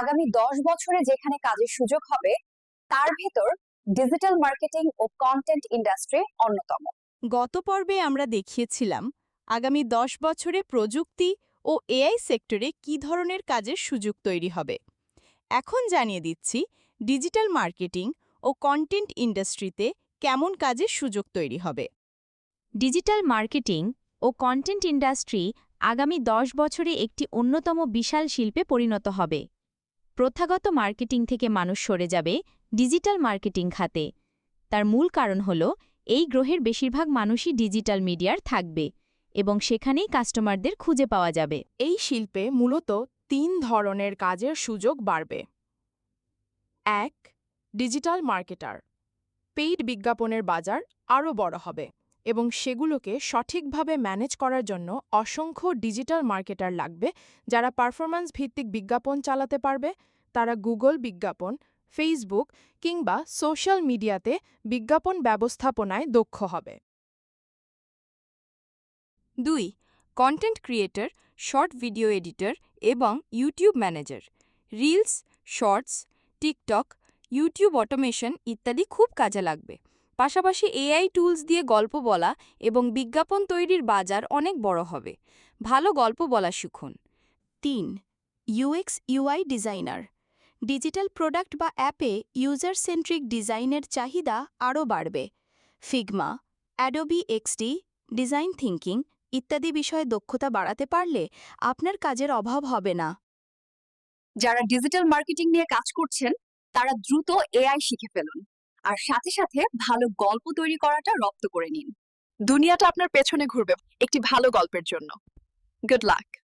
আগামী দশ বছরে যেখানে কাজের সুযোগ হবে তার ভেতর ডিজিটাল মার্কেটিং ও কন্টেন্ট ইন্ডাস্ট্রি অন্যতম। গত পর্বে আমরা দেখিয়েছিলাম আগামী দশ বছরে প্রযুক্তি ও এআই সেক্টরে কি ধরনের কাজের সুযোগ তৈরি হবে। এখন জানিয়ে দিচ্ছি ডিজিটাল মার্কেটিং ও কন্টেন্ট ইন্ডাস্ট্রিতে কেমন কাজের সুযোগ তৈরি হবে। ডিজিটাল মার্কেটিং ও কন্টেন্ট ইন্ডাস্ট্রি আগামী দশ বছরে একটি অন্যতম বিশাল শিল্পে পরিণত হবে। প্রথাগত মার্কেটিং থেকে মানুষ সরে যাবে ডিজিটাল মার্কেটিং খাতে। তার মূল কারণ হল, এই গ্রহের বেশিরভাগ মানুষই ডিজিটাল মিডিয়ার থাকবে এবং সেখানেই কাস্টমারদের খুঁজে পাওয়া যাবে। এই শিল্পে মূলত তিন ধরনের কাজের সুযোগ বাড়বে। এক, ডিজিটাল মার্কেটার। পেইড বিজ্ঞাপনের বাজার আরও বড় হবে। এবং সেগুলোকে সঠিকভাবে ম্যানেজ করার জন্য অসংখ্য ডিজিটাল মার্কেটার লাগবে যারা পারফরম্যান্স ভিত্তিক বিজ্ঞাপন চালাতে পারবে। তারা গুগল বিজ্ঞাপন, ফেসবুক কিংবা সোশ্যাল মিডিয়াতে বিজ্ঞাপন ব্যবস্থাপনায় দক্ষ হবে। দুই, content creator, short video editor এবং YouTube manager. Reels, shorts, TikTok, YouTube automation ইত্যাদি খুব কাজে লাগবে। পাশাপাশি এআই টুলস দিয়ে গল্প বলা এবং বিজ্ঞাপন তৈরির বাজার অনেক বড় হবে। ভালো গল্প বলা শিখুন। তিন, UX UI designer. Digital product বা অ্যাপে ইউজার সেন্ট্রিক ডিজাইনের চাহিদা আরও বাড়বে। Figma, Adobe XD design thinking ইত্যাদি বিষয়ে দক্ষতা বাড়াতে পারলে আপনার কাজের অভাব হবে না। যারা ডিজিটাল মার্কেটিং নিয়ে কাজ করছেন, তারা দ্রুত এআই শিখে ফেলুন। আর সাথে সাথে ভালো গল্প তৈরি করাটা রপ্ত করে নিন। দুনিয়াটা আপনার পেছনে ঘুরবে। একটি ভালো গল্পের জন্য। Good luck